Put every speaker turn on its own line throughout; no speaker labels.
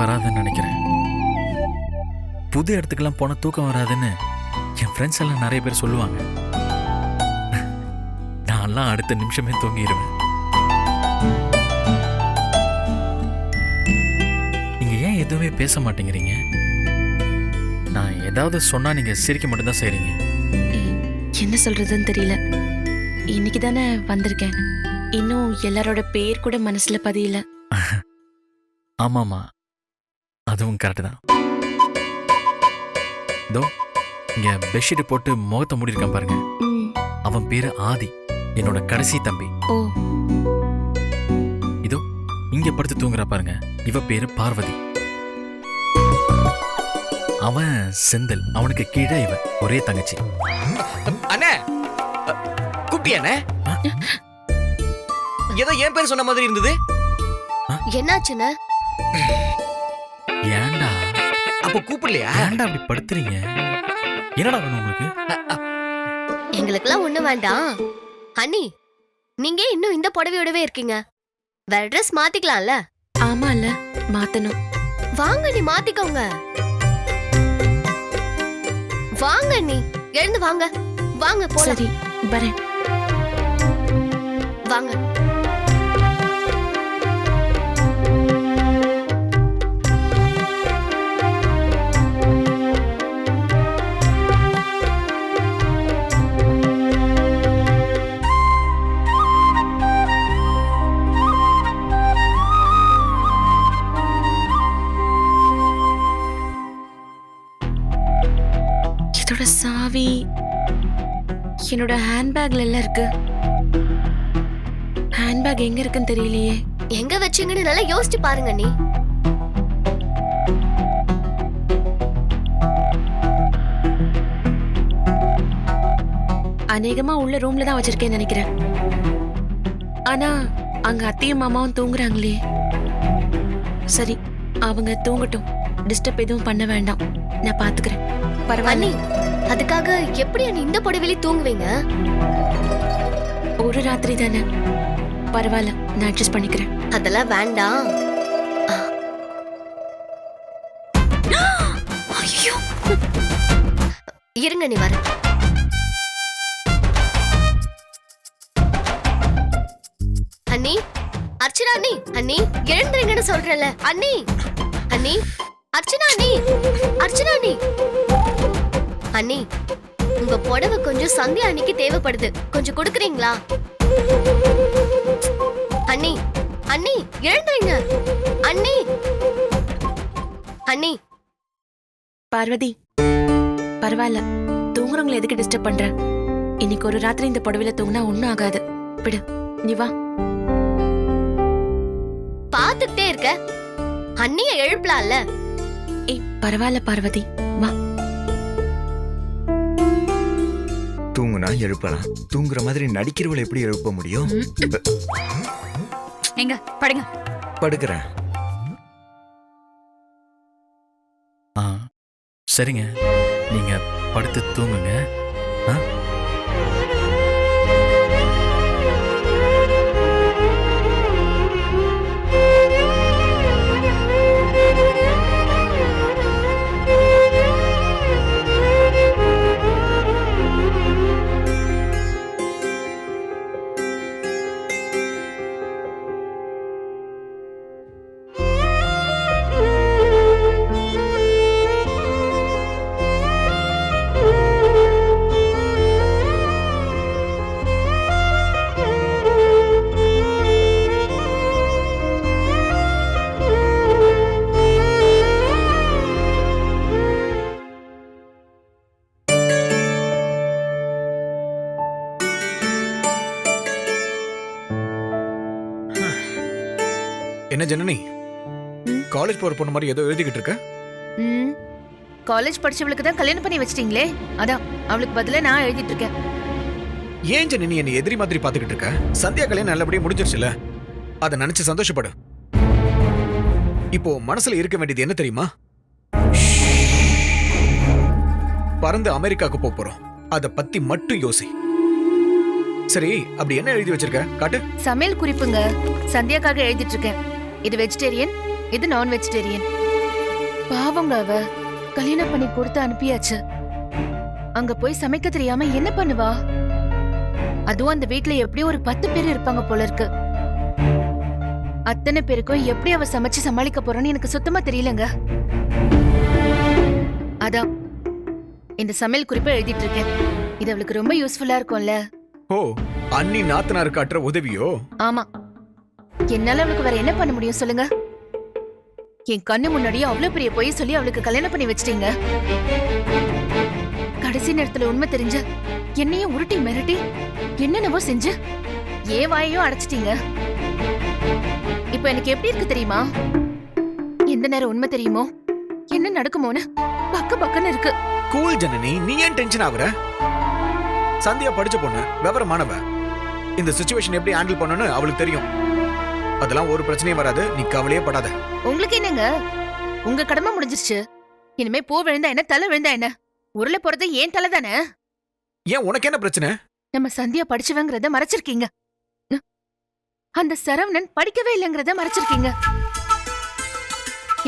வராதுன்னு நினைக்கிறேன். புது இடத்துக்கெல்லாம் போனா தூக்கம் வராதுன்னு என் ஃப்ரெண்ட்ஸ் எல்லாம் நிறைய பேர் சொல்லுவாங்க. நான்லாம் அடுத்த நிமிஷமே தூங்கிடுவேன் நீங்க ஏன் எதுவுமே பேச மாட்டேங்கிறீங்க? நான் ஏதாவது சொன்னா நீங்க சிரிக்க மட்டும்தான் செய்றீங்க.
என்ன சொல்றதுன்னு தெரியல. இன்னைக்கு தானே வந்திருக்கேன். இன்னும் எல்லாரோட பேர் கூட மனசுல பதியல.
ஆமாமா அதுவும் கரெக்டு தான். இதோ இங்க பெட்ஷீட் போட்டு முகத்தை மூடிருக்கான் பாருங்க.
ம்,
அவன் பேரு ஆதி என்னோட கடைசி தம்பி.
ஓ.
இதோ இங்க படுத்து தூங்குறா பாருங்க. இவ பேரு பார்வதி. அவன் செந்தில் அவனுக்கு கீழே இவ ஒரே தங்கச்சி.
அண்ணே! கூப்பிட்டியா அண்ணே! ஏதோ என் பேர் சொன்ன மாதிரி இருந்தது.
என்னாச்சுன்னு
ஏன்டா?
அப்ப கூப்பிடலையா?
ஏன்டா அப்படி படுத்துறீங்க? என்னடா வேணும் உங்களுக்கு?
எங்களுக்கெல்லாம் ஒண்ணு வேண்டாம். அண்ணி நீங்க ஏன் இன்னும் இந்த புடவையோடவே இருக்கீங்க. வேற ட்ரெஸ் மாத்திக்கலாம்ல?
ஆமால மாத்தணும்.
வாங்க நீ மாத்திக்கோங்க. வாங்க நீ எழுந்து வாங்க. வாங்க போலாம்.
சரி வரேன்.
வாங்க.
இதோட சாவி என்னோட ஹேண்ட்பேக்ல எல்லாம் இருக்கு. ஹேண்ட்பேக் எங்க இருக்குன்னு தெரியலையே.
எங்க வச்சீங்கன்னு நல்லா யோசிச்சு பாருங்க நீ
அநேகமா உள்ள ரூம்ல தான் வச்சிருக்கேன்னு நினைக்கிறேன். ஆனா அங்க அத்தையும் மாமாவும் தூங்குறாங்களே. சரி அவங்க தூங்கட்டும். டிஸ்டர்ப் எதுவும் பண்ண வேண்டாம். நான் பாத்துக்கிறேன். பரவாயில்ல.
அதுக்காக எப்படி அண்ணி இந்த புடவையிலே தூங்குவீங்க?
ஒரு ராத்திரி தானே. பரவாயில்ல நான் அட்ஜஸ்ட் பண்ணிக்கிறேன்.
அதெல்லாம் வேண்டாம். ஐயோ! இருங்க நீ வர அண்ணி அர்ச்சனா அண்ணி அண்ணி எழுந்துருங்கன்னு சொல்றேன்ல. அண்ணி அண்ணி அர்ச்சனா அண்ணி அர்ச்சனா அண்ணி. அண்ணி உங்க புடவை கொஞ்சம் சந்தியா அன்னைக்கு தேவைப்படுது. கொஞ்சம் கொடுக்குறீங்களா? அண்ணி அண்ணி எழுந்துருங்க அண்ணி. அண்ணி.
பார்வதி பரவாயில்ல. தூங்குறவங்களை எதுக்கு டிஸ்டர்ப் பண்ற? இன்னைக்கு ஒரு ராத்திரி இந்த புடவையில தூங்கினா ஒண்ணும் ஆகாது. விடு நீ வா.
பாத்துக்கிட்டே இருக்க. அண்ணிய எழுப்பலாம்ல.
ஏய் பரவாயில்ல பார்வதி. வா.
தூங்குனா எழுப்பலாம். தூங்குற மாதிரி நடிக்கிறவளை எப்படி எழுப்ப முடியும்?
எங்க படுங்க.
படுக்கிறேன்.
ஆ சரிங்க. நீங்க படுத்து தூங்குங்க. ஆ?
என்ன ஜனனி? காலேஜ் போற பொண்ணு மாதிரி ஏதோ எழுதிக்கிட்டு இருக்க?
ம். காலேஜ் படிச்சவளுக்கு தான் கல்யாணம் பண்ணி வச்சிட்டீங்களே? அதான் அவளுக்கு பதிலா நான் எழுதிட்டு இருக்கேன்.
ஏன் ஜனனி என்னை எதிரி மாதிரி பாத்துக்கிட்டு இருக்க? சந்தியா கல்யாணம் நல்லபடியா முடிஞ்சிருச்சுல? அதை நினைச்சு சந்தோஷப்படு. இப்போ மனசுல இருக்க வேண்டியது என்ன தெரியுமா? பறந்து அமெரிக்காவுக்கு போப் போறோம். அத பத்தி மட்டும் யோசி. சரி அப்படி என்ன எழுதி வச்சிருக்க? காட்டு.
சமையல் குறிப்புங்க. சந்தியாக்காக எழுதிட்டு இருக்கேன். இது வெஜிடேரியன் இது நான் வெஜிடேரியன் பாவங்க அவ கல்யாணம் பண்ணி கொடுத்து அனுப்பியாச்சு. அங்க போய் சமைக்க தெரியாம என்ன பண்ணுவா? அதுவும் அந்த வீட்ல எப்படியும் ஒரு பத்து பேர் இருப்பாங்க போல இருக்கு. அத்தனை பேருக்கும் எப்படி அவ சமைச்சு சமாளிக்க போறான்னு எனக்கு சுத்தமா தெரியலங்க. அதான் இந்த சமையல் குறிப்பை எழுதிட்டு இருக்கேன். இது அவளுக்கு ரொம்ப யூஸ்ஃபுல்லா இருக்கும்ல.
ஓ அண்ணி நாத்தனாருக்கு காட்டுற உதவியோ?
ஆமா. என்னால அவளுக்கு வேற என்ன பண்ண முடியும் சொல்லுங்க? என் கண்ணு முன்னாடியே அவ்வளவு பெரிய பொய் சொல்லி அவளுக்கு கல்யாணம் பண்ணி வச்சிட்டீங்க. கடைசி நேரத்துல உண்மை தெரிஞ்ச என்னையும் உருட்டி மிரட்டி என்னென்னவோ செஞ்சு ஏ வாயையும் அடைச்சிட்டீங்க. இப்ப எனக்கு எப்படி இருக்கு தெரியுமா? எந்த நேரம் உண்மை தெரியுமோ என்ன நடக்குமோன்னு பக்க பக்கன்னு இருக்கு.
கூல் ஜனனி நீ ஏன் டென்ஷன் ஆகுற? சந்தியா படிச்ச பொண்ணு விவரமானவ. இந்த சுச்சுவேஷன் எப்படி ஹேண்டில் பண்ணணும்னு அவளுக்கு தெரியும். அதெல்லாம் ஒரு பிரச்சனையும் வராது. நீ கவலையே படாத.
உங்களுக்கு என்னங்க? உங்க கடமை முடிஞ்சிருச்சு. இனிமே பூ விழுந்தா என்ன தலை விழுந்தா என்ன? உருளை போறது ஏன் தலை தானே?
ஏன் உனக்கு என்ன பிரச்சனை?
நம்ம சந்தியா படிச்சவங்கிறத மறைச்சிருக்கீங்க. அந்த சரவணன் படிக்கவே இல்லைங்கிறத மறைச்சிருக்கீங்க.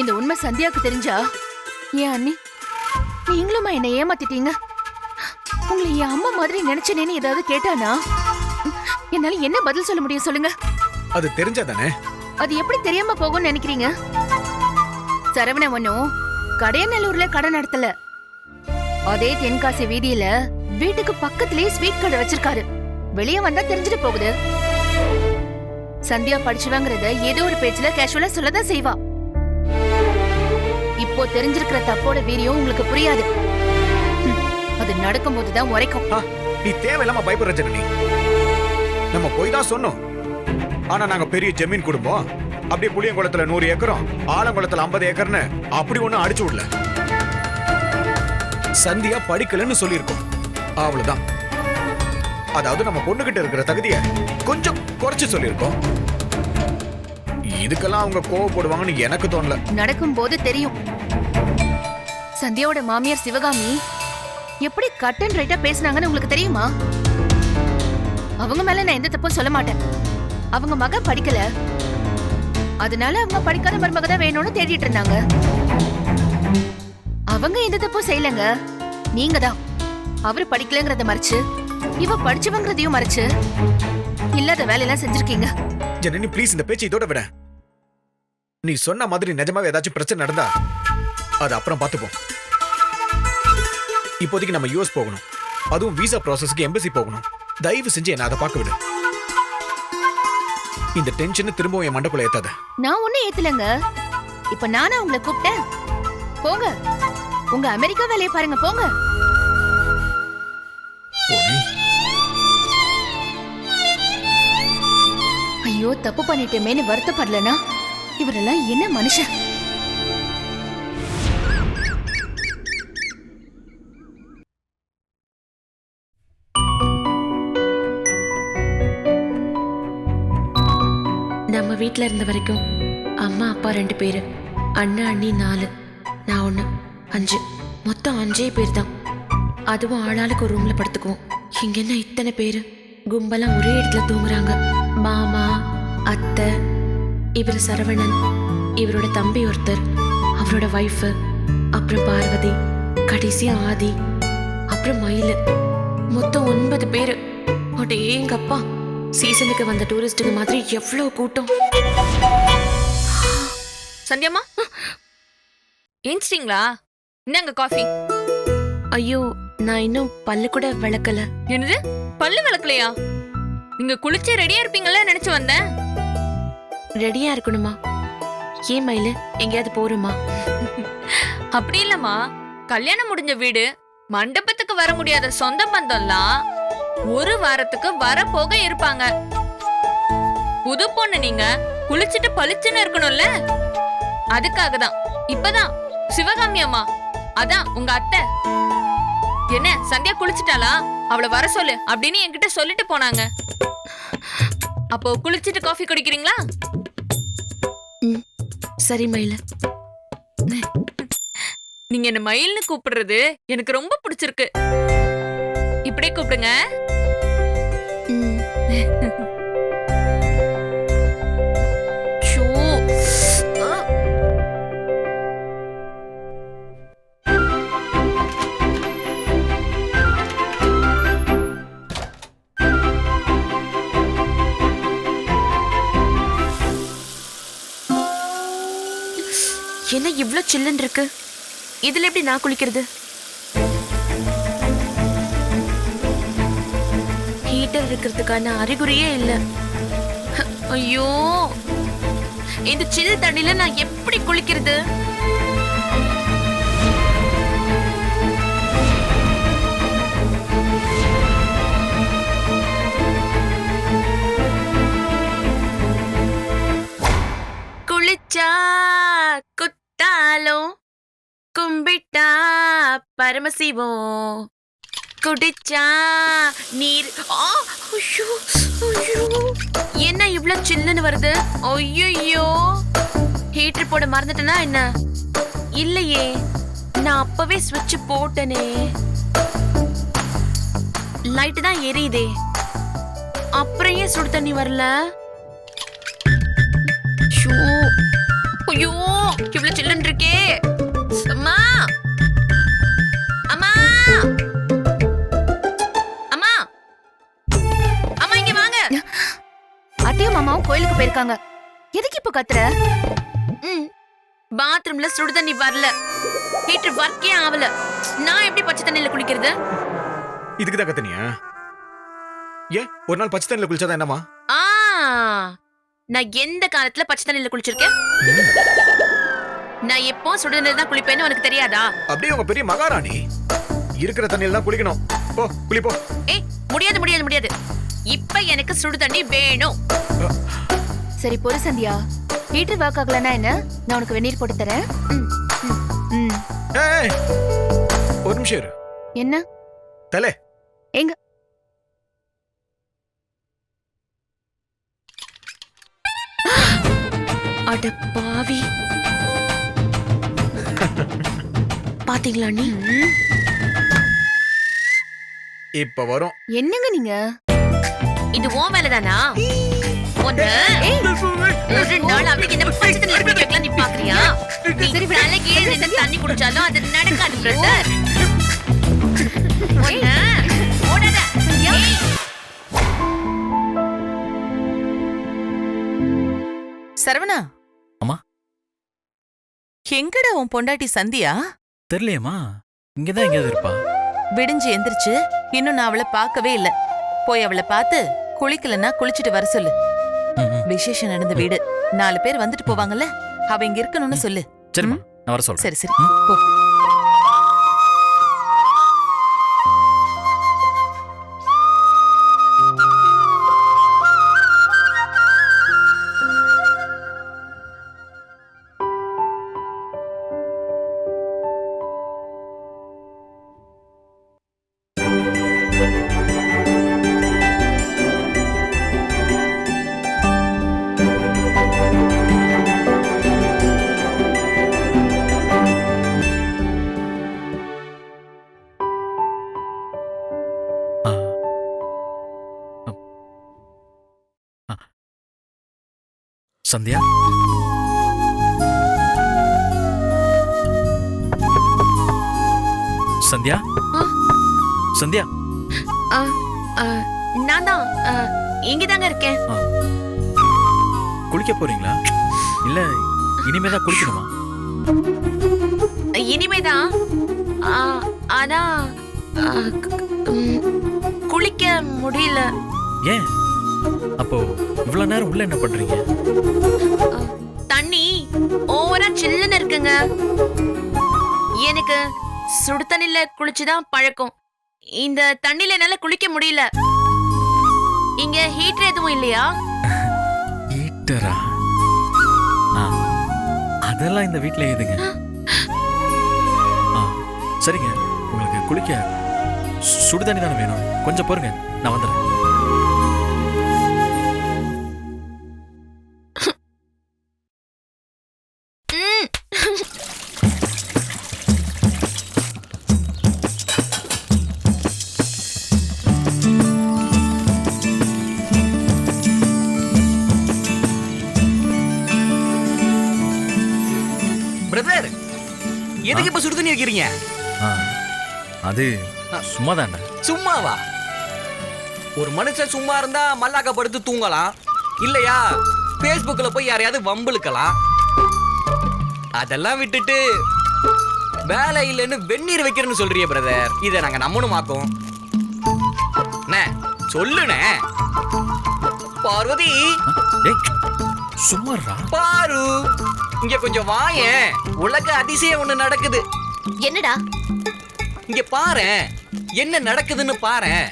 இந்த உண்மை சந்தியாவுக்கு தெரிஞ்சா? ஏன் அண்ணி? நீங்களுமா என்ன ஏமாத்திட்டீங்க? உங்களை என் அம்மா மாதிரி நினைச்சனேன்னு ஏதாவது கேட்டானா? என்னால என்ன பதில் சொல்ல முடியும் சொல்லுங்க.
அது தெரிஞ்சாதானே?
அது எப்படி தெரியாம போகும்னு நினைக்கிறீங்க? சரவணன் ஒன்னும் கடையநல்லூர்ல கடை நடத்தல. அதே தென்காசி வீதியில வீட்டுக்கு பக்கத்திலேயே ஸ்வீட் கடை வச்சிருக்காரு. வெளிய வந்தா தெரிஞ்சுட்டு போகுது. சந்தியா படிச்சுவாங்கிறத ஏதோ ஒரு பேச்சுல கேஷுவலா சொல்லதான் செய்வா. இப்போ தெரிஞ்சிருக்கிற தப்போட வீரியம் உங்களுக்கு புரியாது. அது நடக்கும்போதுதான் உரைக்கும்.
நீ தேவையில்லாம பயப்படுற ஜனனி. நம்ம போய் தான் சொன்னோம். ஆனா நாங்க பெரிய ஜமீன் குடும்பம். அப்படியே புளியங்குளத்துல நூறு ஏக்கரும் ஆலங்குளத்துல ஐம்பது ஏக்கர்னு அப்படி ஒண்ணும் அடிச்சு விடல. சந்தியா படிக்கலன்னு சொல்லியிருக்கோம். அவ்வளவுதான். அதாவது நம்ம பொண்ணுகிட்ட இருக்கிற தகுதிய கொஞ்சம் குறைச்சு சொல்லியிருக்கோம். இதுக்கெல்லாம் அவங்க கோவப்படுவாங்கன்னு எனக்கு தோணல.
நடக்கும்போது தெரியும். சந்தியாவோட மாமியார் சிவகாமி எப்படி கட் அண்ட் ரைட்டா பேசினாங்கன்னு உங்களுக்கு தெரியுமா? அவங்க மேல நான் எந்த தப்பும் சொல்ல மாட்டேன். அவங்க மகன் படிக்கல. அதனால அவங்க படிக்காத மருமக தான் வேணும்னு தேடிட்டு இருந்தாங்க. அவங்க எந்த தப்பும் செய்யலங்க. நீங்க தான். அவரு படிக்கலங்கிறத மறைச்சு இவ படிச்சவங்கிறதையும் மறைச்சு இல்லாத வேலையெல்லாம் செஞ்சிருக்கீங்க.
ஜனனி ப்ளீஸ் இந்த பேச்சு இதோட விட. நீ சொன்ன மாதிரி நிஜமாவே ஏதாச்சும் பிரச்சனை நடந்தா அது அப்புறம் பார்த்துப்போம். இப்போதைக்கு நம்ம யூஎஸ் போகணும். அதுவும் விசா ப்ராசஸ்க்கு எம்பசி போகணும். தயவு செஞ்சு என்ன அதை பார்க்க விடு. இந்த டென்ஷன் திரும்பவும் என் மண்டக்குள்ள ஏத்தாத.
நான் ஒண்ணும் ஏத்தலங்க. இப்ப நானா உங்களை கூப்பிட்டேன். போங்க. உங்க அமெரிக்கா வேலையை பாருங்க போங்க. ஐயோ தப்பு பண்ணிட்டேமேன்னு வருத்தப்படலனா? இவரெல்லாம் என்ன மனுஷன்?
வீட்டில் இருந்த வரைக்கும் அம்மா அப்பா ரெண்டு பேர். அண்ணன் அண்ணி நாலு. நான் ஒன்று அஞ்சு. மொத்தம் அஞ்சே பேர் தான் அதுவும் ஆளாளுக்கு ஒரு ரூமில் படுத்துக்குவோம். இங்கே என்ன இத்தனை பேர்? கும்பலாம் ஒரே இடத்துல தூங்குறாங்க. மாமா அத்தை இவர் சரவணன் இவரோட தம்பி ஒருத்தர் அவரோட ஒய்ஃபு அப்புறம் பார்வதி கடைசி ஆதி அப்புறம் மயில். மொத்தம் ஒன்பது பேரு. அடேங்கப்பா. சீசனுக்கு வந்த டூரிஸ்டுங்க மாதிரி எவ்வளவு கூட்டம்?
சந்தியம்மா? ஏஞ்சிட்டீங்களா? என்னங்க காஃபி
ஐயோ நான் இன்னும் பல்லு கூட விளக்கல.
என்னது? பல்லு விளக்கலையா? நீங்க குளிச்சு ரெடியா இருப்பீங்கல்ல நினைச்சு வந்தேன்.
ரெடியா இருக்கணுமா? ஏன் மயிலு? எங்கேயாவது போறோமா?
அப்படி இல்லம்மா. கல்யாணம் முடிஞ்ச வீடு மண்டபத்துக்கு வர முடியாத சொந்த பந்தம்லாம் ஒரு வாரத்துக்கு வர போக இருப்பாங்க. புது பொண்ணு நீங்க குளிச்சுட்டு பளிச்சுன்னு இருக்கணும்ல? அதுக்காக தான் இப்பதான். சிவகாமி அம்மா. அதான் உங்க அத்தை. என்ன சந்தியா குளிச்சிட்டாளா? அவளை வர சொல்லு அப்படின்னு என்கிட்ட சொல்லிட்டு போனாங்க. அப்போ குளிச்சிட்டு காஃபி குடிக்கிறீங்களா?
சரி மயிலு.
நீங்க என்ன மயில்னு கூப்பிடுறது எனக்கு ரொம்ப பிடிச்சிருக்கு. அப்படியே கூப்பிடுங்க.
என்ன இவ்வளோ சில்லுன்னு இருக்கு? இதுல எப்படி நான் குளிக்கிறது? ஹீட்டர் இருக்கிறதுக்கான அறிகுறியே இல்ல. ஐயோ இந்த சின்ன தண்ணில நான் எப்படி குளிக்கிறது? குளிச்சா குத்தாலும் கும்பிட்டா பரமசிவம். குடிச்சா நீர். ஆ, என்ன இவ்ளோ சில்லுன்னு வருது? ஐயோ ஹீட்டர் போட மறந்துட்டேனா என்ன? இல்லையே நான் அப்பவே ஸ்விட்ச் போட்டனே. லைட் தான் எரியுதே. அப்புறம் ஏன் சுடு தண்ணி வரல? ஐயோ இவ்வளவு சில்லுன்னு இருக்கே. சும்மா அம்மா.
கோயிலுக்கு போயிருக்காங்க. எதுக்கு இப்ப கத்துற?
ம். பாத்ரூம்ல சுடு தண்ணி வரல. ஹீட்டர் ஒர்க்கே ஆகல நான் எப்படி பச்சை தண்ணியில குளிக்கிறது?
இதுக்கு தான் கத்துனியா? ஏன்? ஒரு நாள் பச்சை தண்ணியில் குளிச்சாதான் என்னமா
ஆ. நான் எந்த காலத்துல பச்சை தண்ணியில குளிச்சிருக்கேன்? நான் எப்போ சுடு தண்ணில தான் குளிப்பேன்னு உனக்கு தெரியாதா?
அப்படியே உங்க பெரிய மகாராணி. இருக்கிற தண்ணியில தான் குளிக்கணும். போ குளி போ
ஏய் முடியாது முடியாது முடியாது. இப்ப எனக்கு சுடு தண்ணி வேணும்.
சரி பொறு சந்தியா. ஹீட்டர் ஒர்க் ஆகலன்னா என்ன? நான் உனக்கு வெந்நீர் போட்டு தரேன். ம், ம், ம்.
ஏய், ஒரு நிமிஷம் இரு.
என்ன?
தலே.
எங்க?
அட பாவி. பாத்தீங்களா நீ?
ம்,
இப்ப வரும்.
என்னங்க நீங்க?
இது உன் மேலதானா ஒண்ணு. ஒரு நாள் அவளுக்கு என்ன பச்சை தண்ணி எப்படி வைக்கலாம் நீ பாக்குறியா? நீ தலை கீழே நின்னு தண்ணி குடிச்சாலும் அது நடக்காது பிரதர் ஒண்ணு. ஓடாத.
சரவணா.
அம்மா.
எங்கடா உன் பொண்டாட்டி சந்தியா?
தெரியலையேம்மா. இங்கதான் எங்கேயாவது இருப்பா.
விடிஞ்சு எந்திரிச்சு இன்னும் நான் அவளை பார்க்கவே இல்ல. போய் அவளை பார்த்து குளிக்கலன்னா குளிச்சிட்டு வர சொல்லு. விசேஷம் நடந்த வீடு. நாலு பேர் வந்துட்டு போவாங்கல்ல? அவ இங்க இருக்கணும்னு சொல்லு.
சரிம்மா நான் வர சொல்றேன்.
சரி சரி. போ.
சந்தியா? சந்தியா? சந்தியா?
நான் தான் இங்கதாங்க இருக்கேன்.
குளிக்க போறீங்களா? இல்ல இனிமேதான் குளிக்கணுமா?
இனிமேதான் ஆனா குளிக்க முடியல.
ஏன்? அப்போ இவ்வளவு நேரம் உள்ள என்ன பண்றீங்க?
தண்ணி ஓவரா சில்லுன்னு இருக்குங்க. எனக்கு சுடு தண்ணில குளிச்சுதான் பழக்கம். இந்த தண்ணில என்னால குளிக்க முடியல. இங்க ஹீட்டர் எதுவும் இல்லையா?
ஹீட்டரா அதெல்லாம் இந்த வீட்ல ஏதுங்க ஆ, சரிங்க. உங்களுக்கு குளிக்க சு- சுடு தண்ணி தானே வேணும். கொஞ்சம் பொறுங்க. நான் வந்துடுறேன் ஆ, அது சும்மா தானே
சும்மாவா? ஒரு மனுஷன் சும்மா இருந்தா மல்லாக்க படுத்து தூங்கலாம். இல்லையா? Facebookல போய் யாரையாவது வம்பிழுக்கலாம். அதெல்லாம் விட்டுட்டு வேலை இல்லைன்னு வெந்நீர் வைக்கிறேன்னு சொல்றியே பிரதர் இதை நாங்க நம்பணுமாக்கும் சொல்லுண்ணே. பார்வதி.
டேய் சும்மாறா
பாரு. இங்க கொஞ்சம் வாயேன். உலக அதிசயம் ஒண்ணு நடக்குது.
என்னடா?
இங்க பாரேன் என்ன நடக்குதுன்னு பாரேன்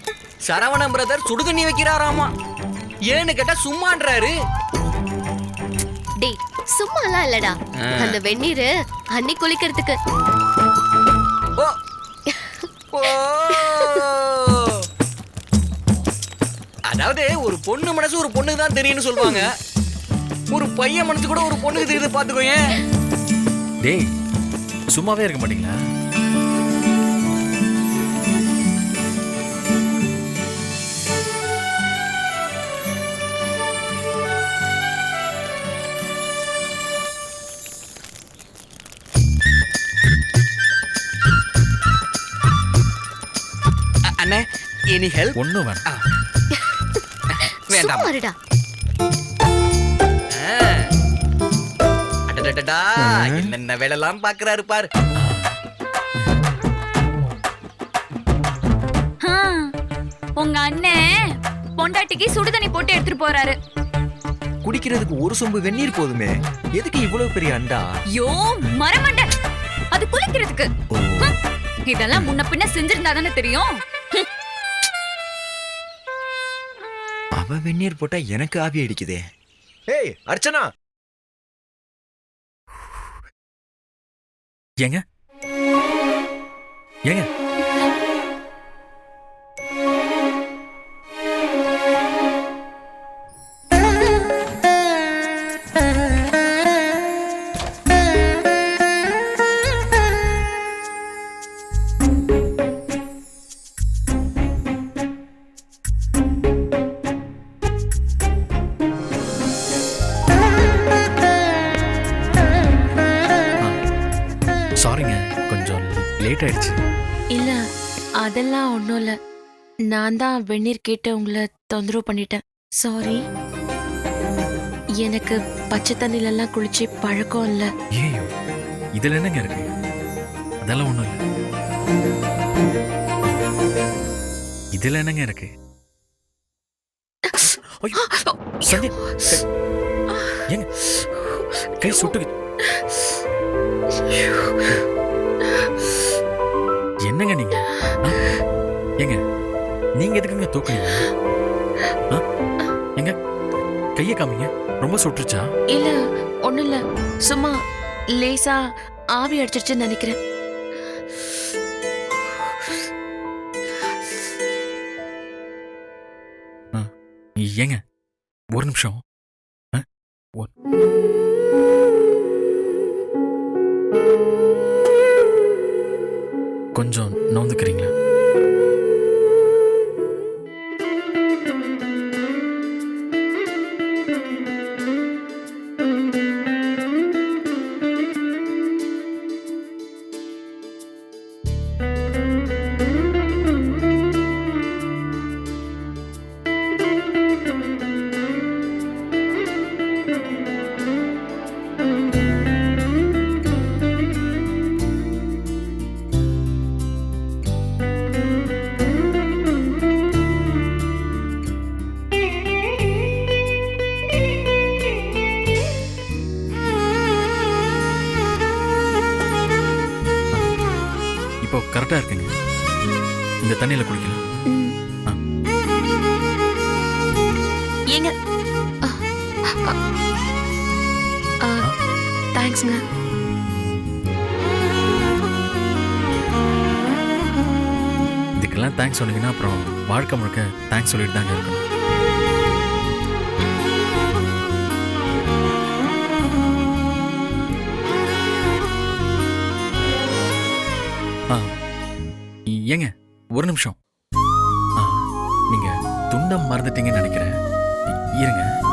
சரவணன் பிரதர் சுடுதண்ணி வைக்கிறாராமா. ஏன்னு கேட்டா சும்மான்றாரு.
டேய் சும்மாலாம் இல்லடா. அந்த வெந்நீரு அன்னி குளிக்கிறதுக்கு.
ஓ. ஓ. அதாவது ஒரு பொண்ணு மனசு ஒரு பொண்ணுக்கு தான் தெரியும்னு சொல்லுவாங்க. ஒரு பையன் மனசு கூட ஒரு பொண்ணுக்கு தெரியுது பாத்துக்கோயேன்.
டேய் சும்மாவே இருக்க மாட்டீங்களா?
அண்ணே எனி ஹெல்ப்
ஒன்றும் வேணாம்.
வேண்டாம். அடடடடா என்னென்ன வேலைலாம் பாக்குறாரு பாரு.
உங்க அண்ணன் பொண்டாட்டிக்கு சுடுதண்ணி போட்டு எடுத்துட்டு போறாரு.
குடிக்கிறதுக்கு ஒரு சொம்பு வெந்நீர் போதுமே. எதுக்கு இவ்வளவு பெரிய அண்டா?
யோ மரமண்ட. அது குளிக்கிறதுக்கு. இதெல்லாம் முன்ன பின்ன செஞ்சிருந்தா தானே தெரியும்.
அவ வெந்நீர் போட்டா எனக்கு ஆவி அடிக்குதே. ஏய் அர்ச்சனா.
ஏங்க? ஏங்க?
நான் தான் வெந்நீர் கேட்டு உங்களை தொந்தரவு பண்ணிட்டேன். சாரி எனக்கு பச்சை தண்ணிலெல்லாம் குளிச்சு பழக்கம் இல்லை.
ஏயோ இதுல என்னங்க இருக்கு? அதெல்லாம் ஒண்ணும் இல்லை. இதுல என்னங்க இருக்கு? ஐயோ, சந்தியா கை- ஏங்க கை சுட்டு என்னங்க நீங்க? ஆ? ஏங்க நீங்க எதுக்குங்க தூக்குறீங்க? எங்க? கையை காமிங்க. ரொம்ப சுட்டுருச்சா
இல்ல ஒன்றும் இல்லை. சும்மா லேசா ஆவி அடிச்சிருச்சுன்னு நினைக்கிறேன்.
ஏங்க ஒரு நிமிஷம். கொஞ்சம் இப்போ கரெக்டா இருக்குங்க. இந்த தண்ணியில குளிக்கலாம். ஆ.
ஏங்க. தேங்க்ஸ்ங்க
இதுக்கெல்லாம் தேங்க்ஸ் சொன்னீங்கன்னா அப்புறம் வாழ்க்கை முழுக்க தேங்க்ஸ் சொல்லிட்டு தாங்க இருக்கணும். ஏங்க ஒரு நிமிஷம். நீங்க துண்டம் மறந்துட்டீங்கன்னு நினைக்கிறேன். இருங்க.